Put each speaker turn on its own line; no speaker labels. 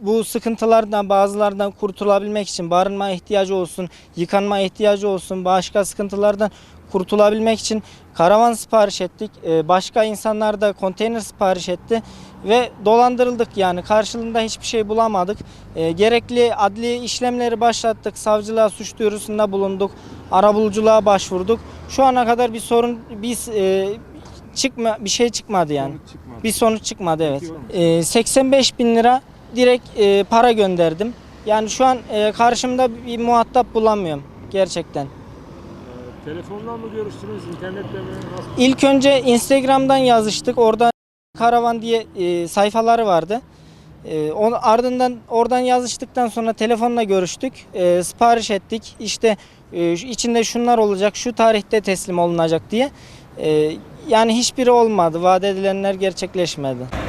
bu sıkıntılardan bazılardan kurtulabilmek için barınma ihtiyacı olsun, yıkanma ihtiyacı olsun, başka sıkıntılardan kurtulabilmek için karavan sipariş ettik. Ee, Başka insanlar da konteyner sipariş etti ve dolandırıldık yani karşılığında hiçbir şey bulamadık. Ee, Gerekli adli işlemleri başlattık, savcılığa suç duyurusunda bulunduk, arabuluculuğa başvurduk. Şu ana kadar bir sorun biz e, çıkma bir şey çıkmadı yani.
Sonuç çıkmadı.
Bir sonuç çıkmadı evet.
Peki var mı?
Ee, 85 bin lira direkt e, para gönderdim. Yani şu an e, karşımda bir muhatap bulamıyorum gerçekten.
Ee, telefondan mı görüştünüz, internetle mi? Nasıl?
İlk önce Instagram'dan yazıştık. Orada karavan diye e, sayfaları vardı. E, onun ardından oradan yazıştıktan sonra telefonla görüştük. E, sipariş ettik. İşte e, içinde şunlar olacak, şu tarihte teslim olunacak diye. E, yani hiçbiri olmadı. Vaat edilenler gerçekleşmedi.